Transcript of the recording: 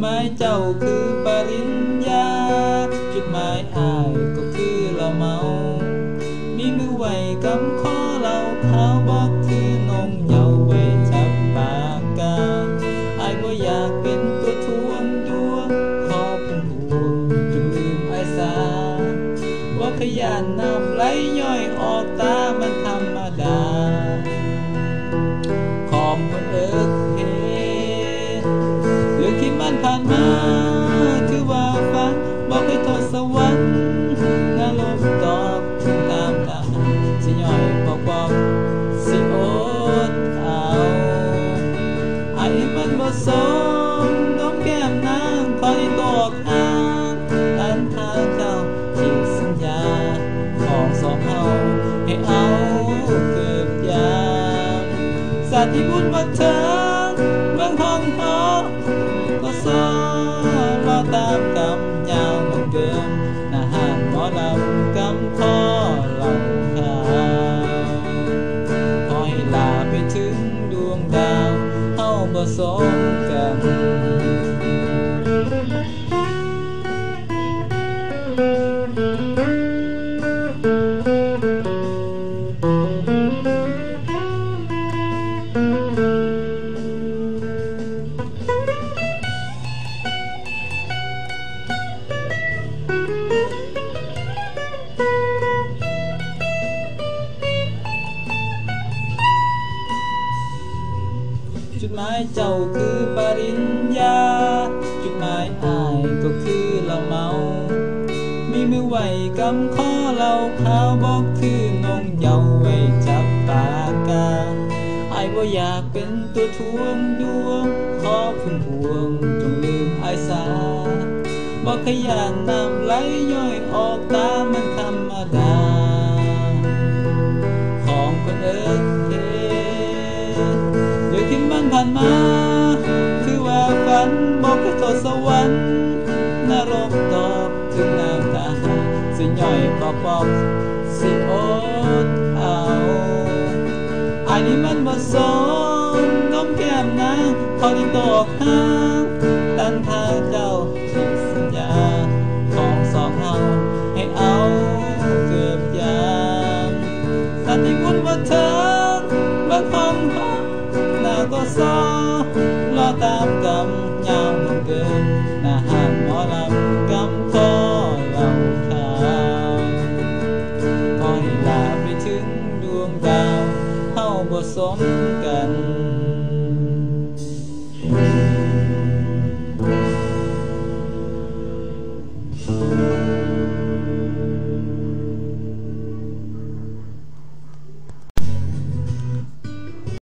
หมายเจ้าคือปริญญา จุดหมายอายก็คือเราเมา มีมือไหวกำคอเราขาวบอกคือนมเยาไว้จับปากกาอายบ่อยากเป็นตัวทวงดวงขอพุ่มพวงจนลืมไอายสาว่าขยันน้ำไหลย่อยออกตามันธรานมา ถือว่าฝันบอกให้โทษสวรรค์นรกตอบตามตาสิย่อยบอกบอกสิโอดเอาไอ้มันบ่สมน้องแก้มนางคอยตอกหางตันทางเจ้าที่สัญญาของสองเฮาให้เอาเกือบยามสัตว์ที่บุญบันเทิง เฮาบ่สมกัน หมายเจ้าคือปริญญา จุดหมายอายก็คือเราเมา มีมือไหวกำคอเราขาวบอกคือนงเยาไว้จับปากกาไอายบ่อยากเป็นตัวทวงดวง ขอพึ่งพวงจงลืมไอายสาบอกขยันน้ำไหลย่อยออกตาม ผ่านมา คือว่าฝันบอกให้โทษสวรรค์นรกตอบถึงน้ำตา สิย่อยปอบปอบสิโอดเอาอันนี้มันบ่สมน้องแก้มนางเขาที่ตอกหางตันทาเจ้า có xa lo tam cầm nhau một cơn là hàng mỏ làm cầm to lòng thang coi là về chứng đuông đào hau bờ xóm cần